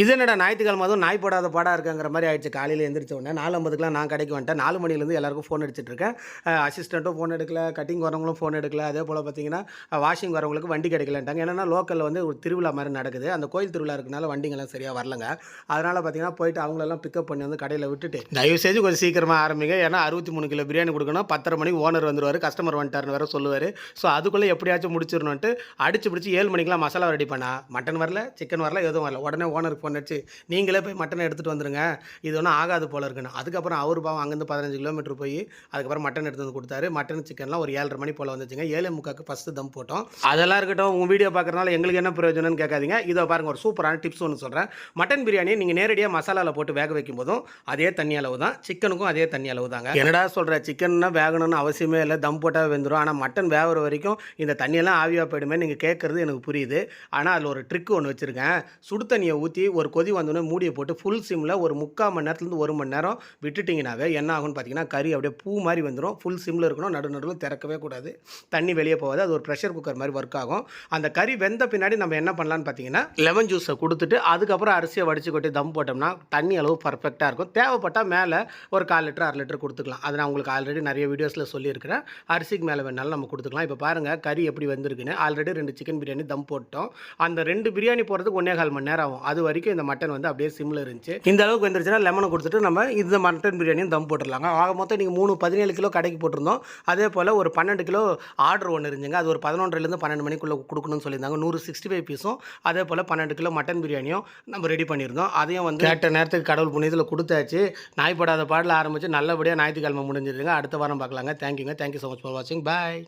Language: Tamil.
இது என்னடா ஞாயிற்றுக்கிழமை அதுவும் நாய் போடாத பாடாக இருக்குங்கிற மாதிரி ஆயிடுச்சு. காலையில் எழுந்திரிச்ச உடனே நாலு ஐம்பதுக்குலாம் நான் கடைக்கு வந்துட்டேன். நாலு மணிலேருந்து எல்லாருக்கும் ஃபோன் அடிச்சிட்டு இருக்கேன். அசிஸ்டண்ட்டும் ஃபோன் எடுக்கல கட்டிங் வரவங்களும் ஃபோன் எடுக்கல. அதே போல் பார்த்தீங்கன்னா வாஷிங் வரவங்களுக்கு வண்டி கிடைக்கலன்ட்டாங்க. ஏன்னா லோக்கலில் வந்து ஒரு திருவிழா மாதிரி நடக்குது. அந்த கோயில் திருவிழா இருக்கனால வண்டிங்கெல்லாம் சரியாக வரலங்க. அதனால் பார்த்தீங்கன்னா போயிட்டு அவங்களெல்லாம் பிக்கப் பண்ணி வந்து கடையில் விட்டுட்டு தயவு செஞ்சு கொஞ்சம் சீக்கிரமாக ஆரம்பிங்க. ஏன்னா அறுபத்தி மூணு கிலோ பிரியாணி கொடுக்கணும். பத்தரை மணிக்கு ஓனர் வந்துருவார் கஸ்டமர் வந்துட்டார்னு வேற சொல்லுவார். ஸோ அதுக்குள்ளே எப்படியாச்சும் முடிச்சிடணுன்ட்டு அடிச்சு பிடிச்சி ஏழு மணிக்கெலாம் மசாலா ரெடி பண்ணா மட்டன் வரல சிக்கன் வரல எதுவும் வரல. உடனே ஓனருக்கு ஃபோன் நீங்களே போய் மட்டனை எடுத்துகிட்டு வந்துடுங்க இது ஒன்றும் ஆகாது போல இருக்குன்னு. அதுக்கப்புறம் அவர் பாவம் அங்கேருந்து பதினஞ்சு கிலோமீட்டர் போய் அதுக்கப்புறம் மட்டன் எடுத்து வந்து கொடுத்தாரு. மட்டன் சிக்கன்லாம் ஒரு ஏழரை மணி போல் வந்துச்சுங்க. ஏழு முக்காக்கு ஃபஸ்ட்டு தம் போட்டோம். அதெல்லாம் இருக்கட்டும் உங்கள் வீடியோ பார்க்குறதுனால எங்களுக்கு என்ன பிரயோஜனம்னு கேட்காதீங்க. இதை பாருங்க ஒரு சூப்பரான டிப்ஸ் ஒன்று சொல்கிறேன் மட்டன் பிரியாணி நீங்கள் நேரடியாக மசாலாவில் போட்டு வேக வைக்கும் போதும் அதே தண்ணி அளவு தான். சிக்கனுக்கும் அதே தண்ணி அளவு தாங்க. என்னடா சொல்கிற சிக்கன்னா வேகணும்னு அவசியமே இல்லை. தம் போட்டால் வெந்துடும் ஆனால் மட்டன் வேகிற வரைக்கும் இந்த தண்ணியெல்லாம் ஆவியாக போயிடுமே நீங்கள் கேட்குறது எனக்கு புரியுது. ஆனால் அதில் ஒரு ட்ரிக் ஒன்று வச்சுருக்கேன். சுடு தண்ணியை ஊற்றி ஒரு கொதி வந்தோடனே மூடியை போட்டு ஃபுல் சிம்மில் ஒரு முக்கால் மணி நேரத்துலேருந்து ஒரு மணி நேரம் விட்டுட்டிங்கனாவே என்ன ஆகும்னு பார்த்தீங்கன்னா கறி அப்படியே பூ மாதிரி வந்துடும் ஃபுல் சிம்மில் இருக்கணும். நடு நடுவில் திறக்கவே கூடாது. தண்ணி வெளியே போகாது. அது ஒரு ப்ரெஷர் குக்கர் மாதிரி ஒர்க் ஆகும். அந்த கறி வெந்த பின்னாடி நம்ம என்ன பண்ணலான்னு பார்த்தீங்கன்னா லெமன் ஜூஸை கொடுத்துட்டு அதுக்கப்புறம் அரிசியை வடித்து கொட்டி தம் போட்டோம்னா தண்ணி அளவு பர்ஃபெக்டாக இருக்கும். தேவைப்பட்டால் மேலே ஒரு கால் லிட்டர் அரை லிட்டர் கொடுத்துக்கலாம். அதை நான் உங்களுக்கு ஆல்ரெடி நிறைய வீடியோஸில் சொல்லியிருக்கிறேன். அரிசிக்கு மேலே வேணாலும் நம்ம கொடுத்துக்கலாம். இப்போ பாருங்கள் கறி எப்படி வந்திருக்குன்னு. ஆல்ரெடி ரெண்டு சிக்கன் பிரியாணி தம் போட்டோம். அந்த ரெண்டு பிரியாணி போகிறதுக்கு ஒன்றே கால் மணி நேரம் ஆகும். அது வரைக்கும் இந்த மட்டன் வந்து அப்படியே சிம்மில் இருந்துச்சு. இந்த அளவுக்கு வந்துருச்சுன்னா லெமனை கொடுத்துட்டு நம்ம இந்த மட்டன் பிரியாணியும் தம் போட்டுடலாங்க. ஆக மொத்தம் நீங்கள் மூணு பதினேழு கிலோ கடைக்கு போட்டிருந்தோம். அதே போல் ஒரு பன்னெண்டு கிலோ ஆர்டர் ஒன்று இருந்துங்க அது ஒரு பதினொன்றுலேருந்து பன்னெண்டு மணிக்குள்ளே கொடுக்கணும்னு சொல்லியிருந்தாங்க. நூறு சிக்ஸ்டி ஃபைவ் பீஸும் அதே போல் பன்னெண்டு கிலோ மட்டன் பிரியாணியும் நம்ம ரெடி பண்ணியிருந்தோம். அதையும் வந்து கேட்ட நேரத்துக்கு கடவுள் புண்ணியத்தில் கொடுத்தாச்சு. நாய்ப்படாத பாடல ஆரம்பித்து நல்லபடியாக ஞாயிற்றுக்கிழமை முடிஞ்சிருங்க அடுத்த வாரம் பார்க்கலாங்க. தேங்க்யூங்க தேங்க்யூ ஸோ மச் ஃபார் வாட்சிங் பாய்